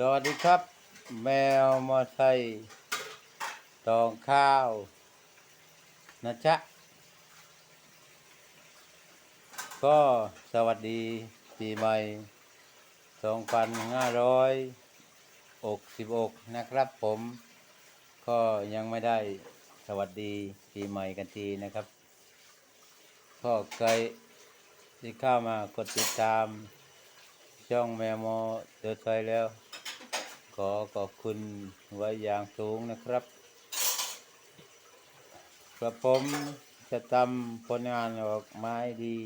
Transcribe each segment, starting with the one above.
สวัสดีครับ แมวมอไซค์ตองข้าว นะจ๊ะ ก็สวัสดี ปีใหม่2566นะครับผม ก็ยังไม่ได้สวัสดีปีใหม่กันทีนะครับก็ใครที่เข้ามากดติดตาม ช่องแมวมอเตอร์ไซค์แล้ว ขอขอบคุณไว้อย่างสูงนะครับกระผมจะทำผลงานออกไม้ดี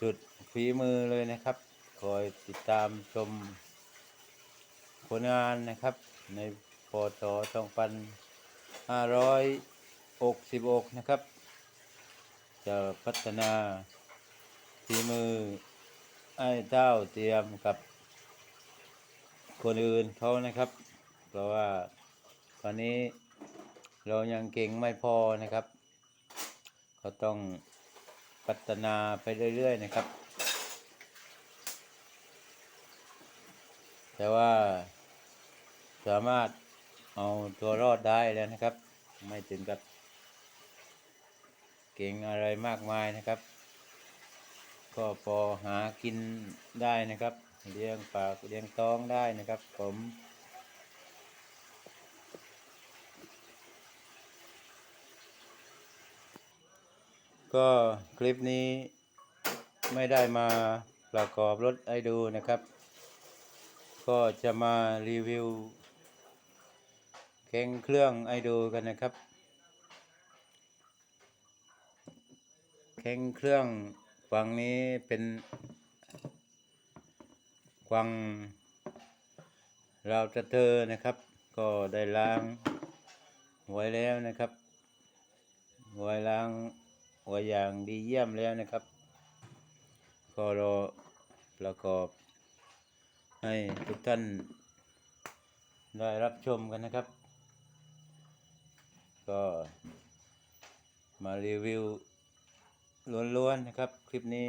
สุดฝีมือเลยนะครับ คอยติดตามชมผลงานนะครับ ในปศ2566 นะครับ จะพัฒนาฝีมือไอ้เต้าเตรียมกับ คนอื่นเขานะครับ เพราะว่าตอนนี้เรายังเก่งไม่พอนะครับเขาต้องพัฒนาไปเรื่อย ๆ นะครับ แต่ว่าสามารถเอาตัวรอดได้แล้วนะครับ ไม่ถึงกับเก่งอะไรมากมายนะครับ ก็พอหากินได้นะครับ เลี้ยงปากเลี้ยงท้องได้นะครับ ผมก็คลิปนี้ไม่ได้มาประกอบรถให้ดูนะครับ ก็จะมารีวิวแข่งเครื่องให้ดูกันนะครับแข่งเครื่องฝั่งนี้เป็น กวังเราจะเธอนะครับ ก็ได้ล้างไว้แล้วนะครับไว้ล้างไว้อย่างดีเยี่ยมแล้วนะครับ ก็รอประกอบให้ทุกท่านได้รับชมกันนะครับ ก็มารีวิวล้วนๆนะครับ คลิปนี้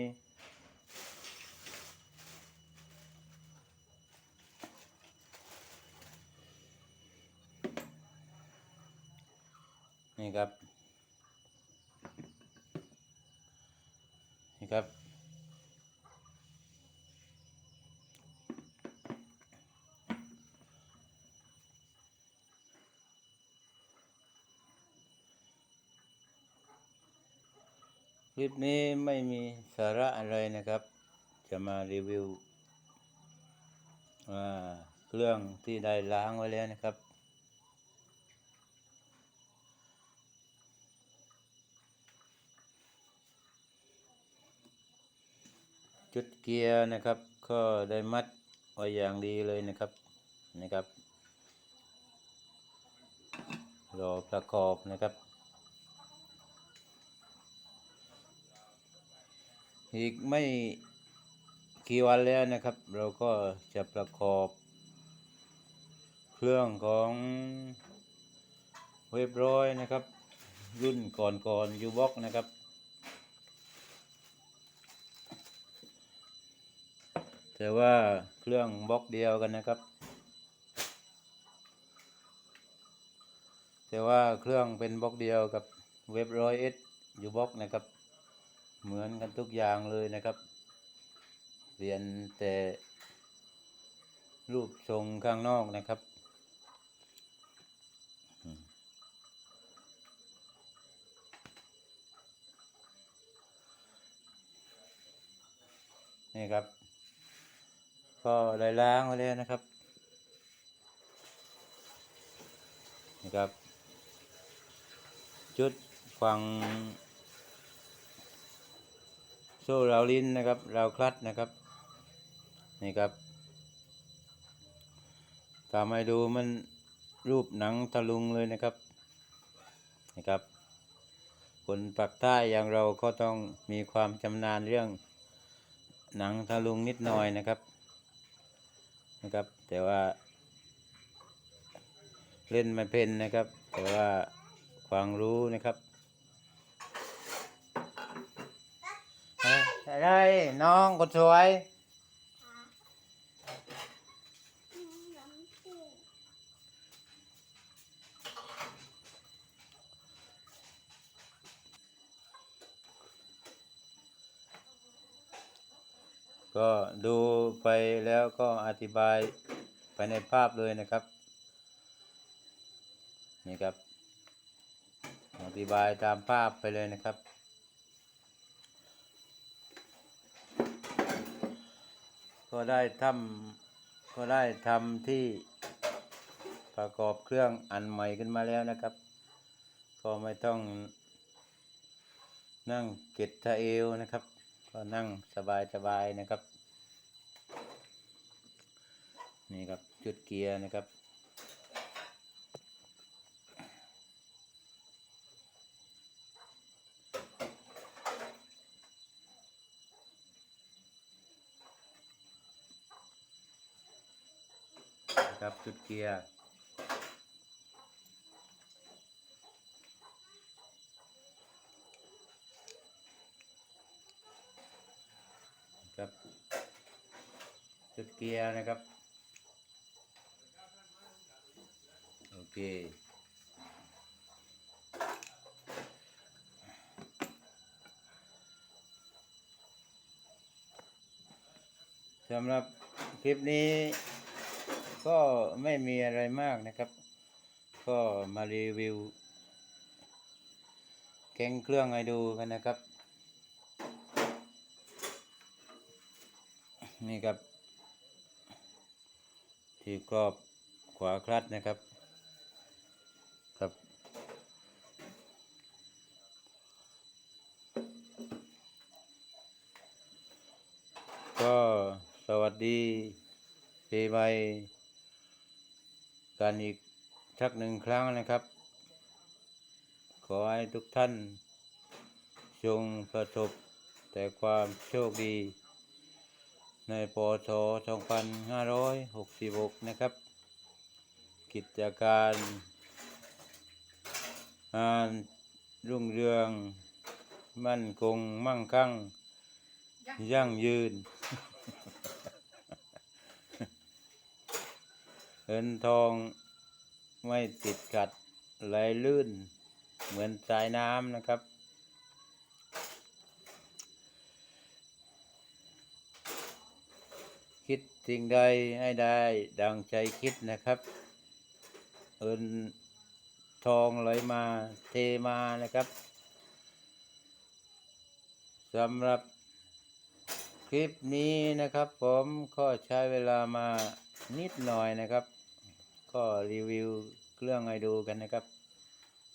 นี่ครับ นี่ครับ คลิปนี้ไม่มีสาระอะไรนะครับ จะมารีวิวว่าเครื่องที่ได้ล้างไว้แล้วนะครับ จุดเกียร์นะครับ ก็ได้มัดไว้อย่างดีเลยนะครับนะครับรอประกอบนะครับ อีกไม่กี่วันแล้วนะครับ เราก็จะประกอบ เครื่องของเว็บร้อยนะครับ รุ่นก่อนก่อนยูบ็อกนะครับ แต่ว่าเครื่องบล็อกเดียวกันนะครับ แต่ว่าเครื่องเป็นบล็อกเดียวกับเว็บร้อยเอสยูบล็อกนะครับ เหมือนกันทุกอย่างเลยนะครับเรียนแต่รูปทรงข้างนอกนะครับนี่ครับ ก็ได้ล้างไว้แล้วนะครับนี่ครับ จุดฟังโซ่ราวลิ้นนะครับราวคลัดนะครับนี่ครับตามให้ดูมันรูปหนังตะลุงเลยนะครับนี่ครับ คนปักใต้อย่างเราก็ต้องมีความชำนาญเรื่องหนังตะลุงนิดหน่อยนะครับ นะครับ แต่ว่า เล่นไม่เป็นนะครับ แต่ว่าความรู้นะครับอะไรน้องคนสวย ก็ดูไปแล้วก็อธิบายไปในภาพเลยนะครับ นี่ครับ อธิบายตามภาพไปเลยนะครับก็ได้ทำก็ได้ทำที่ประกอบเครื่องอันใหม่ขึ้นมาแล้วนะครับ ก็ไม่ต้องนั่งเกตทะเอวนะครับ ก็นั่งสบายสบายนะครับ นี่ครับจุดเกียร์นะครับ ครับจุดเกียร์ ลียนะครับ โอเค สำหรับคลิปนี้ก็ไม่มีอะไรมากนะครับ ก็มารีวิวแกงเครื่องให้ดูกันนะครับ นี่ครับ ที่ครอบขวาคลัดนะครับครับ ก็สวัสดีปีใหม่กันอีกชักหนึ่งครั้งนะครับ ขอให้ทุกท่านจงประสบแต่ความโชคดี ในปศ2566 นะครับ กิจการงานรุ่งเรือง มั่นคง มั่งคั่ง ยั่งยืน เงินทองไม่ติดขัดไหลลื่น เหมือนสายน้ำนะครับ คิดสิ่งใดให้ได้ดังใจคิดนะครับ เอินทองไหลมาเทมานะครับสำหรับคลิปนี้นะครับ ผมก็ใช้เวลามานิดหน่อยนะครับ ก็รีวิวเครื่องให้ดูกันนะครับ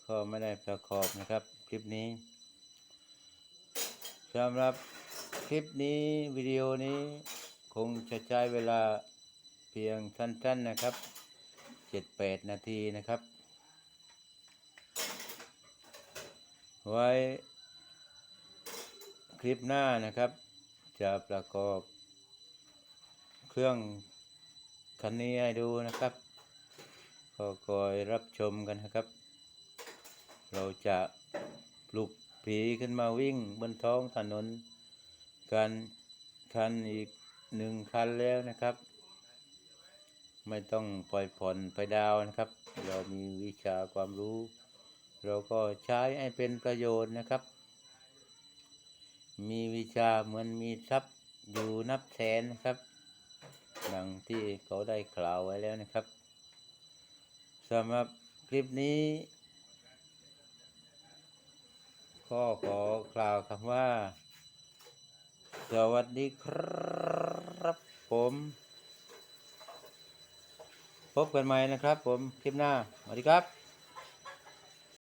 ก็ไม่ได้ประกอบนะครับคลิปนี้สำหรับคลิปนี้วิดีโอนี้ คงจะใช้เวลาเพียงสั้นๆนะครับ7-8นาทีนะครับ ไว้คลิปหน้านะครับ จะประกอบ เครื่องคันนี้ให้ดูนะครับก็คอยรับชมกันนะครับ เราจะปลุกผีขึ้นมาวิ่งบนท้องถนนกันคันอีก หนึ่งคันแล้วนะครับ ไม่ต้องปล่อยผ่อนไปดาวนะครับ เรามีวิชาความรู้ เราก็ใช้ให้เป็นประโยชน์นะครับ มีวิชาเหมือนมีทรัพย์อยู่นับแสนนะครับดังที่เขาได้กล่าวไว้แล้วนะครับสำหรับคลิปนี้ก็ขอกล่าวคำว่า สวัสดีครับผม พบกันใหม่นะครับผมคลิปหน้า สวัสดีครับ